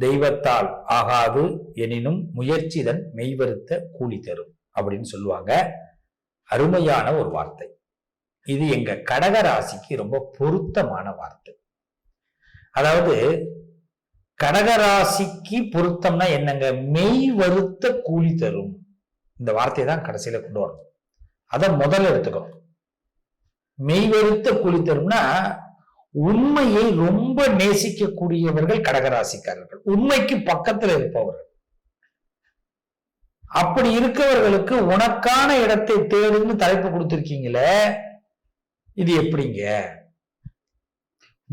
தெய்வத்தால் ஆகாது எனினும் முயற்சிதன் மெய்வருத்த கூலி தரும் அப்படின்னு சொல்லுவாங்க. அருமையான ஒரு வார்த்தை. இது எங்க கடக ராசிக்கு ரொம்ப பொருத்தமான வார்த்தை. அதாவது கடகராசிக்கு பொருத்தம்னா என்னங்க? மெய் வருத்த கூலி தரும். இந்த வார்த்தையை தான் கடைசியில கொண்டு வரணும். அதை முதல்ல எடுத்துக்கணும். மெய் வருத்த கூலி தரும்னா உண்மையை ரொம்ப நேசிக்கக்கூடியவர்கள் கடகராசிக்காரர்கள். உண்மைக்கு பக்கத்துல இருப்பவர்கள். அப்படி இருக்கவர்களுக்கு உனக்கான இடத்தை தேடுன்னு தலைப்பு கொடுத்திருக்கீங்களே இது எப்படிங்க?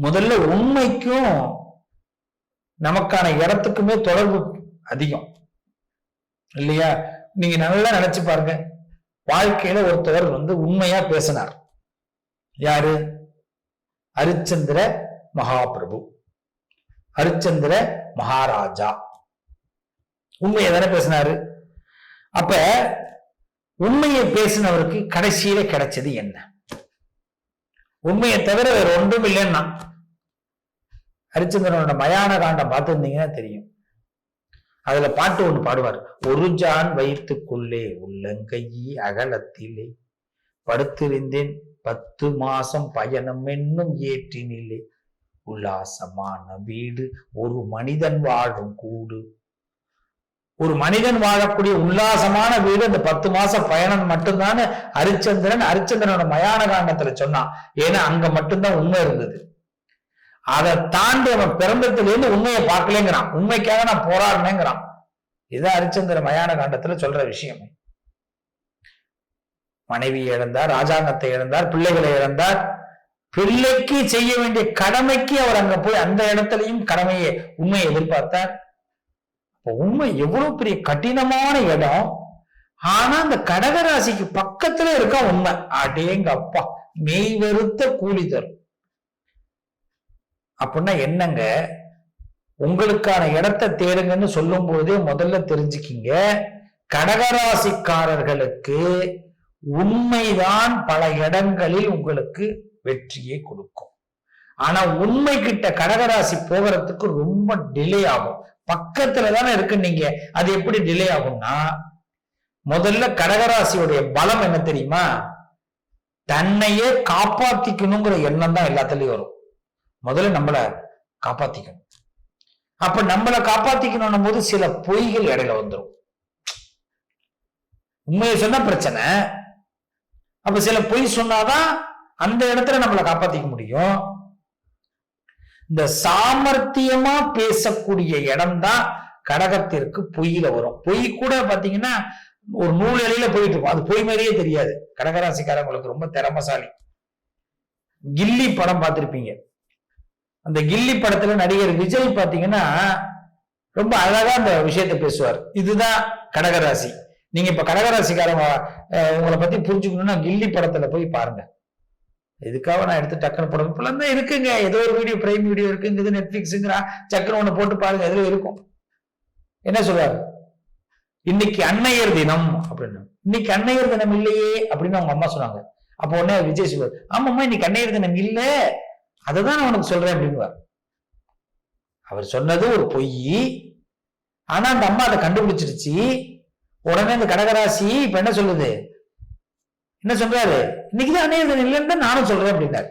முதல்ல உண்மைக்கும் நமக்கான இடத்துக்குமே தொடர்பு அதிகம். இல்லையா? நீங்க நல்லா நினைச்சு பாருங்க. வாழ்க்கையில ஒருத்தவர் வந்து உண்மையா பேசினார். யாரு? ஹரிச்சந்திர மகாபிரபு. ஹரிச்சந்திர மகாராஜா. உண்மையை தானே பேசினாரு? அப்ப உண்மையை பேசினவருக்கு கடைசியில கிடைச்சது என்ன? உண்மையை தவிர வேற ஒன்றும் இல்லைன்னா ஹரிச்சந்திரனோட மயான காண்டம் பார்த்துருந்தீங்கன்னா தெரியும். அதுல பாட்டு ஒண்ணு பாடுவார். ஒரு ஜான் வயிற்றுக்குள்ளே உள்ளங்கையி அகலத்திலே படுத்திருந்தேன். பத்து மாசம் பயணம் என்னும் ஏற்றினிலே. உல்லாசமான வீடு ஒரு மனிதன் வாழும் கூடு. ஒரு மனிதன் வாழக்கூடிய உல்லாசமான வீடு அந்த பத்து மாசம் பயணம் மட்டும்தான் ஹரிச்சந்திரன் ஹரிச்சந்திரனோட மயான காண்டத்துல சொன்னான் ஏன்னா அங்க மட்டும்தான் உண்மை இருந்தது. அதை தாண்டி அவன் பிறந்ததுலேருந்து உண்மையை பார்க்கலங்கிறான். உண்மைக்காக நான் போராடினேங்கிறான். இதுதான் அரிச்சந்திர மயான காண்டத்துல சொல்ற விஷயமே. மனைவி இழந்தார் ராஜாங்கத்தை இழந்தார் பிள்ளைகளை இழந்தார். பிள்ளைக்கு செய்ய வேண்டிய கடமைக்கு அவர் அங்க போய் அந்த இடத்துலயும் கடமையை உண்மையை எதிர்பார்த்தார். உண்மை எவ்வளவு பெரிய கடினமான இடம். ஆனா அந்த கடகராசிக்கு பக்கத்துல இருக்க உண்மை. அடேங்க அப்பா மெய் வெறுத்த கூலி தரும். அப்படின்னா என்னங்க? உங்களுக்கான இடத்தை தேடுங்கன்னு சொல்லும் போதே முதல்ல தெரிஞ்சுக்கிங்க. கடகராசிக்காரர்களுக்கு உண்மைதான் பல இடங்களில் உங்களுக்கு வெற்றியை கொடுக்கும். ஆனா உண்மை கிட்ட கடகராசி போகிறதுக்கு ரொம்ப டிலே ஆகும். பக்கத்துல தானே இருக்கு நீங்க அது எப்படி டிலே ஆகும்னா முதல்ல கடகராசியுடைய பலம் என்ன தெரியுமா? தன்னையே காப்பாத்திக்கணுங்கிற எண்ணம் தான் எல்லாத்துலயும் வரும். முதல்ல நம்மள காப்பாத்திக்கணும். அப்ப நம்மளை காப்பாத்திக்கணும் போது சில பொய்கள் இடையில வந்துடும் உண்மையை சொன்னா பிரச்சனை. அப்ப சில பொய் சொன்னாதான் அந்த இடத்துல நம்மளை காப்பாத்திக்க முடியும். இந்த சாமர்த்தியமா பேசக்கூடிய இடம்தான் கடகத்திற்கு பொய்யில வரும். பொய் கூட பாத்தீங்கன்னா ஒரு நூல் இலையில போயிட்டு இருக்கும். அது பொய் மாதிரியே தெரியாது. கடகராசிக்காரங்களுக்கு ரொம்ப திறமசாலி. கில்லி படம் பார்த்திருப்பீங்க. அந்த கில்லி படத்துல நடிகர் விஜய் பாத்தீங்கன்னா ரொம்ப அழகா அந்த விஷயத்தை பேசுவார். இதுதான் கடகராசி. நீங்க இப்ப கடகராசிக்காரங்க உங்களை பத்தி புரிஞ்சுக்கணும்னா கில்லி படத்துல போய் பாருங்க. இதுக்காக நான் எடுத்து டக்குனு படம் இப்பெல்லாம் தான் இருக்குங்க. ஏதோ ஒரு வீடியோ பிரைம் வீடியோ இருக்குங்குது நெட்ஃபிளிக்ஸுங்கிறா சக்கரம் ஒன்று போட்டு பாருங்க. எதுல இருக்கும். என்ன சொல்றாரு? இன்னைக்கு அன்னையர் தினம் அப்படின்னு. இன்னைக்கு அன்னையர் தினம் இல்லையே அப்படின்னு அவங்க அம்மா சொன்னாங்க. அப்போ உடனே விஜய் சொல்வார் ஆமாம்மா இன்னைக்கு அன்னையர் தினம் இல்லை. அதை தான் நான் உனக்கு சொல்றேன் அப்படின்னுவார். அவர் சொன்னது ஒரு பொய். ஆனா அந்த அம்மா அதை கண்டுபிடிச்சிருச்சு. உடனே இந்த கடகராசி இப்ப என்ன சொல்லுது? என்ன சொல்றாரு? இன்னைக்குதான் அன்னையர் இல்லைன்னு தான் நானும் சொல்றேன் அப்படின்னாரு.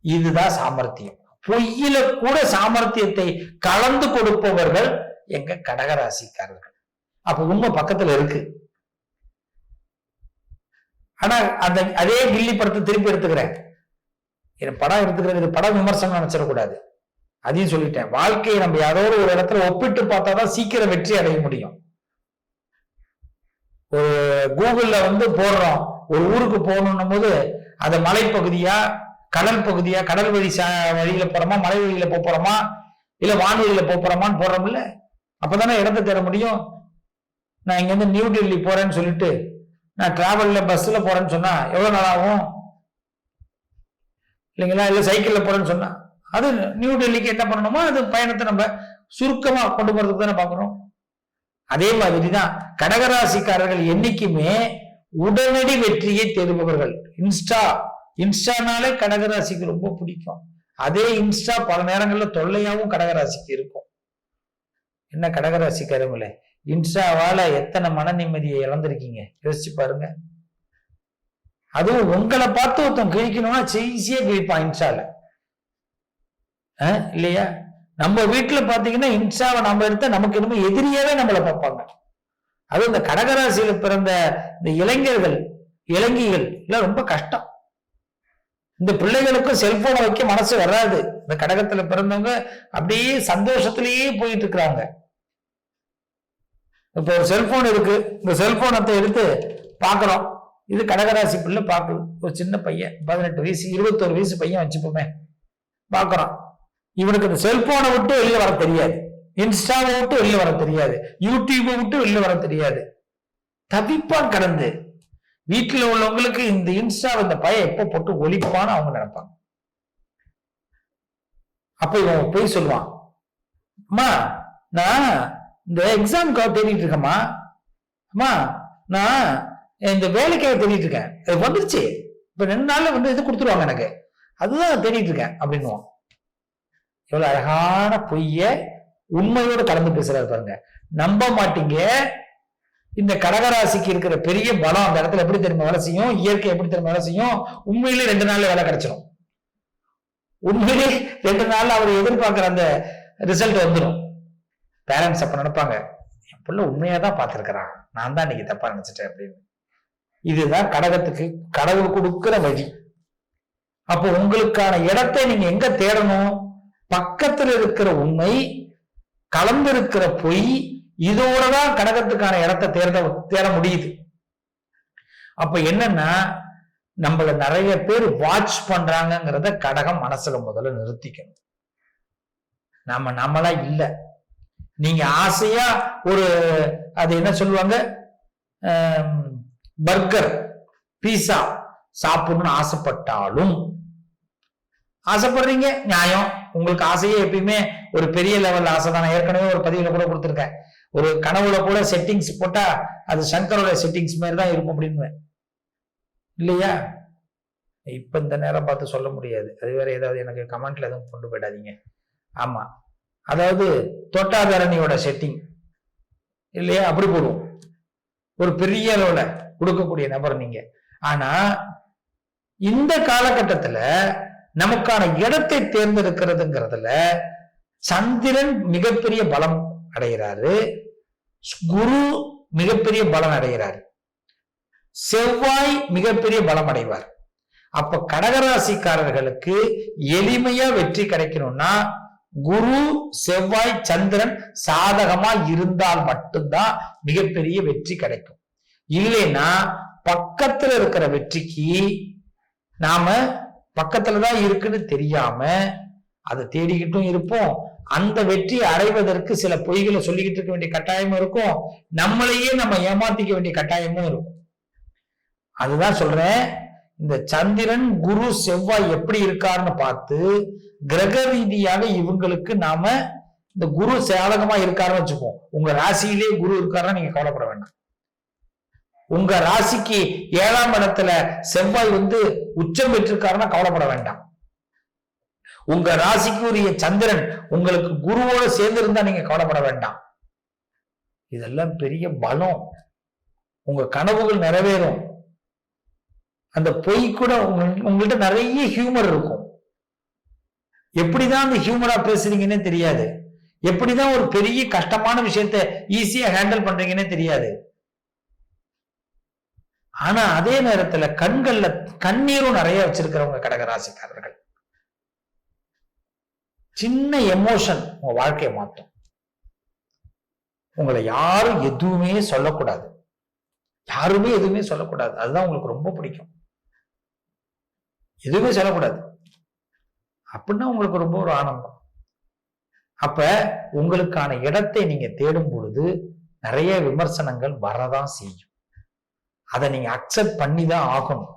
இதுதான் சாமர்த்தியம். பொய்யில கூட சாமர்த்தியத்தை கலந்து கொடுப்பவர்கள் எங்க கடகராசிக்காரர்கள். அப்ப உண்மை பக்கத்துல இருக்கு. ஆனா அந்த அதே கில்லி படத்தை திருப்பி எடுத்துக்கிறேன். என் படம் எடுத்துக்கிறது இது படம் விமர்சனம் நினைச்சிடக்கூடாது. அதையும் சொல்லிட்டேன். வாழ்க்கையை நம்ம யாரோட ஒரு இடத்துல ஒப்பிட்டு பார்த்தாதான் சீக்கிரம் வெற்றி அடைய முடியும். ஒரு கூகுள்ல வந்து போடுறோம். ஒரு ஊருக்கு போகணுன்னும் போது அந்த மலைப்பகுதியா கடல் பகுதியா கடல் வழி சா- வழியில போறோமா மலை வழியில போகிறோமா போறோமா இல்ல வான்வழியில போப் போறோமான்னு போடுறோம்ல? அப்பதானே இடத்த தேட முடியும். நான் இங்க இருந்து நியூ டெல்லி போறேன்னு சொல்லிட்டு நான் டிராவல்ல பஸ்ல போறேன்னு சொன்னா எவ்வளவு நாள் ஆகும்? இல்லைங்களா? இல்ல சைக்கிள்ல போறேன்னு சொன்னா அது நியூ டெல்லிக்கு என்ன பண்ணணுமோ அது பயணத்தை நம்ம சுருக்கமா கொண்டு போறதுக்கு தானே பாக்குறோம். அதே மாதிரிதான் கடகராசிக்காரர்கள் என்னைக்குமே உடனடி வெற்றியை தேடுபவர்கள். இன்ஸ்டா. இன்ஸ்டானாலே கடகராசிக்கு ரொம்ப பிடிக்கும். அதே இன்ஸ்டா பல நேரங்களில் தொல்லையாவும் கடகராசிக்கு இருக்கும். என்ன கடகராசிக்காரங்களே? இன்ஸ்டாவால எத்தனை மன நிம்மதியை இழந்திருக்கீங்க? யோசிச்சு பாருங்க. அதுவும் உங்களை பார்த்து ஒருத்தன் கிழிக்கணும்னா ஈஸியா கிழிப்பான் இன்ஸ்டால. இல்லையா? நம்ம வீட்டுல பாத்தீங்கன்னா இன்சாவை நம்ம எடுத்தா நமக்கு இனிமே எதிரியாவே நம்மளை பார்ப்பாங்க. அதுவும் இந்த கடகராசியில பிறந்த இந்த இளைஞர்கள் இளைஞிகள் எல்லாம் ரொம்ப கஷ்டம். இந்த பிள்ளைகளுக்கும் செல்போனை வைக்க மனசு வராது. இந்த கடகத்துல பிறந்தவங்க அப்படியே சந்தோஷத்திலேயே போயிட்டு இருக்கிறாங்க. இப்போ ஒரு செல்போன் இருக்கு. இந்த செல்போனத்தை எடுத்து பார்க்குறோம். இது கடகராசி பிள்ளை பார்க்குது. ஒரு சின்ன பையன் பதினெட்டு வயசு இருபத்தோரு வயசு பையன் வச்சுப்போமே. பார்க்குறோம். இவனுக்கு இந்த செல்போனை விட்டு வெளியில வர தெரியாது. இன்ஸ்டாவை விட்டு வெளியில வர தெரியாது. யூடியூபை விட்டு வெளியில வர தெரியாது. தவிப்பான் கடந்து. வீட்டில் உள்ளவங்களுக்கு இந்த இன்ஸ்டா இந்த பையன் எப்போ போட்டு ஒழிப்பான்னு அவங்க நினைப்பாங்க. அப்ப இவன் போய் சொல்லுவான். அம்மா நான் இந்த எக்ஸாமுக்காக தேடிட்டு இருக்கேம்மா. அம்மா நான் இந்த வேலைக்காக தேடிட்டு இருக்கேன். அது வந்துருச்சு. இப்ப ரெண்டு நாள்ல வந்து இது கொடுத்துருவாங்க எனக்கு. அதுதான் தேடிட்டு இருக்கேன். அப்படின்னுவான். எவ்வளவு அழகான பொய்ய உண்மையோடு கலந்து பேசுறாரு பாருங்க. நம்ப மாட்டீங்க. இந்த கடகராசிக்கு இருக்கிற பெரிய பலம் அந்த இடத்துல எப்படி தெரியுமா வேலை செய்யும்? இயற்கை எப்படி தெரியுமா வேலை செய்யும்? உண்மையிலே ரெண்டு நாள்ல வேலை கிடைச்சிடும் உண்மையிலே ரெண்டு நாள்ல அவர் எதிர்பார்க்கிற அந்த ரிசல்ட் வந்துடும் பேரண்ட்ஸ் அப்ப நினைப்பாங்க என் பிள்ளை உண்மையா தான் பார்த்திருக்கிறான். நான் தான் இன்னைக்கு தப்பா நினைச்சிட்டேன் அப்படின்னு. இதுதான் கடகத்துக்கு கடவுள் கொடுக்கிற வழி. அப்போ உங்களுக்கான இடத்தை நீங்க எங்க தேடணும்? பக்கத்தில் இருக்கிற உண்மை கலந்திருக்கிற பொய் இதோட தான் கடகத்துக்கான இடத்தை தேட தேட முடியுது. அப்ப என்னன்னா நம்மள நிறைய பேர் வாட்ச் பண்றாங்கங்கிறத கடகம் மனசுல முதல்ல நிறுத்திக்கணும். நாம நம்மளா இல்ல. நீங்க ஆசையா ஒரு அது என்ன சொல்லுவாங்க? பர்கர் பீஸா சாப்பிடணும்னு ஆசைப்பட்டாலும் ஆசைப்படுறீங்க? நியாயம். உங்களுக்கு ஆசையே எப்பயுமே ஒரு பெரிய லெவல் ஆசை தான். நான் ஏற்கனவே ஒரு பதிவுல கூட கொடுத்துருக்கேன். ஒரு கனவுல கூட செட்டிங்ஸ் போட்டா அது சங்கரோட செட்டிங்ஸ் மாதிரி தான் இருக்கும் அப்படின்னு இல்லையா? இப்ப இந்த நேரம் பார்த்து சொல்ல முடியாது. அது வேற ஏதாவது எனக்கு கமெண்ட்ல எதுவும் கொண்டு போயிடாதீங்க. ஆமா. அதாவது தொட்டாதரணியோட செட்டிங் இல்லையா? அப்படி போடுவோம். ஒரு பெரிய அளவுல கொடுக்கக்கூடிய நபர் நீங்க. ஆனா இந்த காலகட்டத்துல நமக்கான இடத்தை தேர்ந்தெடுக்கிறதுங்கிறதுல சந்திரன் மிகப்பெரிய பலம் அடைகிறாரு. குரு மிகப்பெரிய பலம் அடைகிறாரு. செவ்வாய் மிகப்பெரிய பலம் அடைவார். அப்ப கடகராசிக்காரர்களுக்கு எளிமையா வெற்றி கிடைக்கணும்னா குரு செவ்வாய் சந்திரன் சாதகமா இருந்தால் மட்டும்தான் மிகப்பெரிய வெற்றி கிடைக்கும். இல்லைன்னா பக்கத்துல இருக்கிற வெற்றிக்கு நாம பக்கத்துலதான் இருக்குன்னு தெரியாம அதை தேடிக்கிட்டும் இருப்போம். அந்த வெற்றி அடைவதற்கு சில பொய்களை சொல்லிக்கிட்டு இருக்க வேண்டிய கட்டாயமும் இருக்கும். நம்மளையே நம்ம ஏமாத்திக்க வேண்டிய கட்டாயமும் இருக்கும். அதுதான் சொல்றேன். இந்த சந்திரன் குரு செவ்வாய் எப்படி இருக்காருன்னு பார்த்து கிரக ரீதியாக இவங்களுக்கு நாம இந்த குரு சாதகமா இருக்காருன்னு வச்சுப்போம். உங்க ராசியிலே குரு இருக்காருன்னா நீங்க கவலைப்பட வேண்டாம். உங்க ராசிக்கு ஏழாம் இடத்துல செவ்வாய் வந்து உச்சம் பெற்றிருக்காருன்னா கவலைப்பட வேண்டாம். உங்க ராசிக்கு உரிய சந்திரன் உங்களுக்கு குருவோட சேர்ந்து இருந்தா நீங்க கவலைப்பட வேண்டாம். இதெல்லாம் பெரிய பலம். உங்க கனவுகள் நிறைவேறும். அந்த பொய் கூட உங்கள்கிட்ட நிறைய ஹியூமர் இருக்கும். எப்படிதான் அந்த ஹியூமரா பேசுறீங்கன்னே தெரியாது. எப்படிதான் ஒரு பெரிய கஷ்டமான விஷயத்த ஈஸியா ஹேண்டில் பண்றீங்கன்னே தெரியாது. ஆனா அதே நேரத்துல கண்கள்ல கண்ணீரும் நிறைய வச்சிருக்கிறவங்க கடகராசிக்காரர்கள். சின்ன எமோஷன் உங்க வாழ்க்கையை மாற்றும். உங்களை யாரும் எதுவுமே சொல்லக்கூடாது. யாருமே எதுவுமே சொல்லக்கூடாது. அதுதான் உங்களுக்கு ரொம்ப பிடிக்கும். எதுவுமே சொல்லக்கூடாது. அப்படின்னா உங்களுக்கு ரொம்ப ஒரு ஆனந்தம். அப்ப உங்களுக்கான இடத்தை நீங்க தேடும் பொழுது நிறைய விமர்சனங்கள் வரதான் செய்யும். அதை நீங்க அக்செப்ட் பண்ணி தான் ஆகணும்.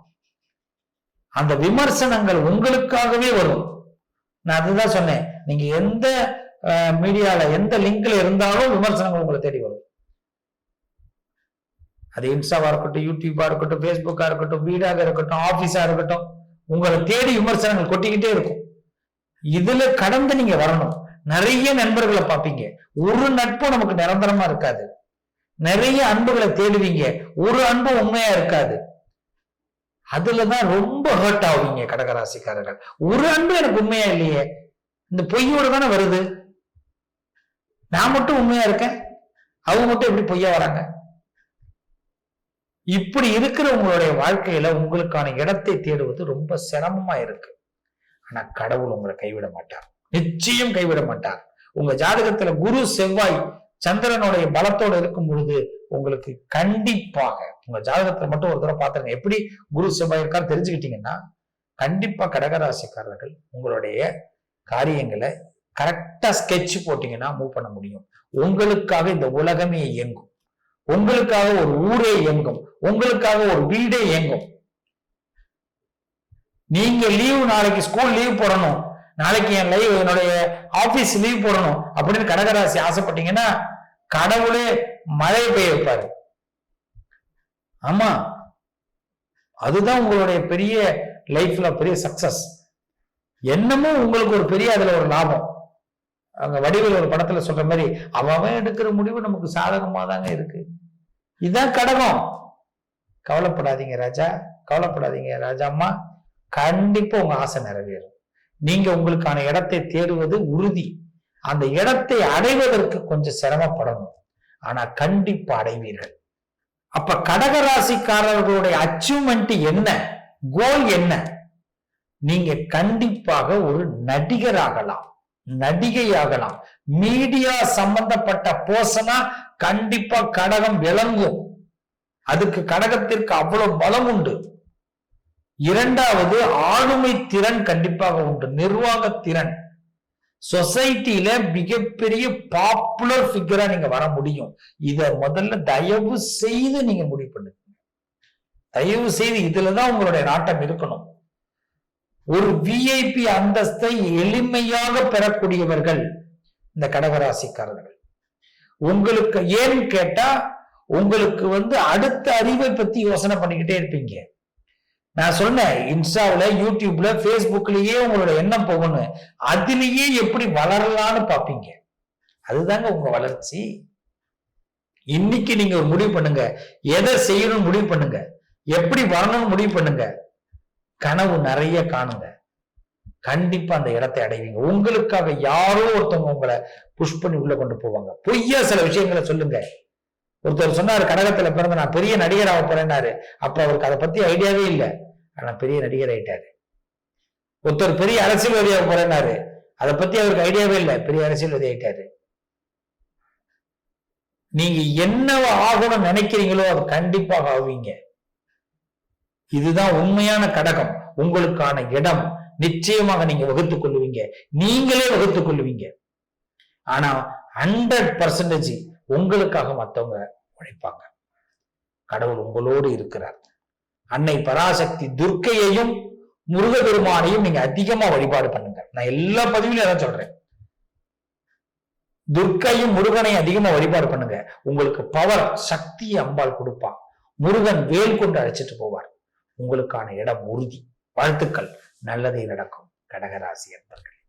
அந்த விமர்சனங்கள் உங்களுக்காகவே வரும். நான் அதுதான் சொன்னேன். நீங்க எந்த மீடியால எந்த லிங்க்ல இருந்தாலும் விமர்சனங்கள் உங்களை தேடி வரும். அது இன்ஸ்டாவா இருக்கட்டும் யூடியூபா இருக்கட்டும் ஃபேஸ்புக்கா இருக்கட்டும் வீடாக இருக்கட்டும் ஆபீஸா இருக்கட்டும் உங்களை தேடி விமர்சனங்கள் கொட்டிக்கிட்டே இருக்கும். இதுல கடந்து நீங்க வரணும். நிறைய நண்பர்களை பார்ப்பீங்க. ஒரு நட்பும் நமக்கு நிரந்தரமா இருக்காது. நிறைய அன்புகளை தேடுவீங்க. ஒரு அன்பு உண்மையா இருக்காது. அதுலதான் ரொம்ப ஹர்ட் ஆகுவீங்க கடகராசிக்காரர்கள். ஒரு அன்பு எனக்கு உண்மையா இல்லையே. இந்த பொய்யோட தானே வருது. நான் மட்டும் உண்மையா இருக்கேன்? அவங்க மட்டும் எப்படி பொய்யா வராங்க? இப்படி இருக்கிற உங்களுடைய வாழ்க்கையில உங்களுக்கான இடத்தை தேடுவது ரொம்ப சிரமமா இருக்கு. ஆனா கடவுள் உங்களை கைவிட மாட்டார். நிச்சயம் கைவிட மாட்டார். உங்க ஜாதகத்துல குரு செவ்வாய் சந்திரனுடைய பலத்தோடு இருக்கும் பொழுது உங்களுக்கு கண்டிப்பாக உங்க ஜாதகத்தை மட்டும் ஒரு தடவை பார்த்துருங்க. எப்படி குரு செவ்வாய் இருக்கான்னு தெரிஞ்சுக்கிட்டீங்கன்னா கண்டிப்பா கடகராசிக்காரர்கள் உங்களுடைய காரியங்களை கரெக்டா ஸ்கெட்ச் போட்டீங்கன்னா மூவ் பண்ண முடியும். உங்களுக்காக இந்த உலகமே இயங்கும். உங்களுக்காக ஒரு ஊரே இயங்கும். உங்களுக்காக ஒரு வீடே இயங்கும். நீங்க லீவு நாளைக்கு ஸ்கூல் லீவ் போடணும். நாளைக்கு என் லைவ் என்னுடைய ஆபீஸ் லீவ் போடணும் அப்படின்னு கடகராசி ஆசைப்பட்டீங்கன்னா கடவுளே மழை பெய்ய வைப்பாரு. ஆமா. அதுதான் உங்களுடைய பெரிய லைஃப்ல பெரிய சக்சஸ் என்னமோ உங்களுக்கு ஒரு பெரிய அதுல ஒரு லாபம். அங்க வடிவில் ஒரு படத்துல சொல்ற மாதிரி அவன் எடுக்கிற முடிவு நமக்கு சாதகமா தாங்க இருக்கு. இதுதான் கடகம். கவலைப்படாதீங்க ராஜா. கவலைப்படாதீங்க ராஜாம்மா. கண்டிப்பா உங்க ஆசை நிறைவேறும். நீங்க உங்களுக்கான இடத்தை தேடுவது உறுதி. அந்த இடத்தை அடைவதற்கு கொஞ்சம் சிரமப்படணும். ஆனா கண்டிப்பா அடைவீர்கள். அப்ப கடகராசிக்காரர்களுடைய அச்சீவ்மெண்ட் என்ன? கோல் என்ன? நீங்க கண்டிப்பாக ஒரு நடிகராகலாம். நடிகையாகலாம். மீடியா சம்பந்தப்பட்ட போசனா கண்டிப்பா கடகம் விளங்கும். அதுக்கு கடகத்திற்கு அவ்வளவு பலம் உண்டு. இரண்டாவது ஆளுமை திறன் கண்டிப்பாக உண்டு. நிர்வாக திறன். சொசைட்டியில மிகப்பெரிய பாப்புலர் ஃபிகரா நீங்க வர முடியும். இத முதல்ல தயவு செய்து நீங்க முடிவு பண்ணுங்க. தயவு செய்து இதுலதான் உங்களுடைய நாட்டம் இருக்கணும். ஒரு விஐபி அந்தஸ்தை எளிமையாக பெறக்கூடியவர்கள் இந்த கடகராசிக்காரர்கள். உங்களுக்கு ஏன்னு கேட்டா உங்களுக்கு வந்து அடுத்த அறிவை பத்தி யோசனை பண்ணிக்கிட்டே இருப்பீங்க. நான் சொன்னேன் இன்ஸ்டாவில் யூடியூப்ல ஃபேஸ்புக்லயே உங்களோட எண்ணம் போகணும். அதுலயே எப்படி வளரலான்னு பார்ப்பீங்க. அதுதாங்க உங்க வளர்ச்சி. இன்னைக்கு நீங்க ஒரு முடிவு பண்ணுங்க. எதை செய்யணும்னு முடிவு பண்ணுங்க. எப்படி வரணும்னு முடிவு பண்ணுங்க. கனவு நிறைய காணுங்க. கண்டிப்பா அந்த இடத்தை அடைவீங்க. உங்களுக்காக யாரோ ஒருத்தவங்க உங்களை புஷ் பண்ணி உள்ள கொண்டு போவாங்க. பொய்யா சில விஷயங்களை சொல்லுங்க. ஒருத்தர் சொன்னார் கடகத்துல பிறந்த நான் பெரிய நடிகர் ஆக போறேன்னாரு. அப்ப அவருக்கு அதை பத்தி ஐடியாவே இல்லை. ஆனா பெரிய நடிகர் ஆயிட்டாரு ஒருத்தர் பெரிய அரசியல்வாதி ஆக போறேன்னாரு. அதை பத்தி அவருக்கு ஐடியாவே இல்லை. பெரிய அரசியல்வாதி ஆயிட்டாரு நீங்க என்ன ஆகணும்னு நினைக்கிறீங்களோ அது கண்டிப்பாக ஆவீங்க. இதுதான் உண்மையான கடகம். உங்களுக்கான இடம். நிச்சயமாக நீங்க வகுத்துக் கொள்ளுவீங்க. நீங்களே வகுத்துக் கொள்ளுவீங்க. ஆனா ஹண்ட்ரட் பர்சன்டேஜ் உங்களுக்காக மத்தவங்க உழைப்பாங்க. கடவுள் உங்களோடு இருக்கிறார். அன்னை பராசக்தி துர்க்கையையும் முருகபெருமானையும் நீங்க அதிகமா வழிபாடு பண்ணுங்க. நான் எல்லா பதிவிலும் எல்லாம் சொல்றேன். துர்க்கையும் முருகனையும் அதிகமா வழிபாடு பண்ணுங்க. உங்களுக்கு பவர் சக்தி அம்பாள் கொடுப்பான். முருகன் வேல் கொண்டு அழைச்சிட்டு போவார். உங்களுக்கான இடம் உறுதி. வாழ்த்துக்கள். நல்லதே நடக்கும். கடகராசி என்பர்கள்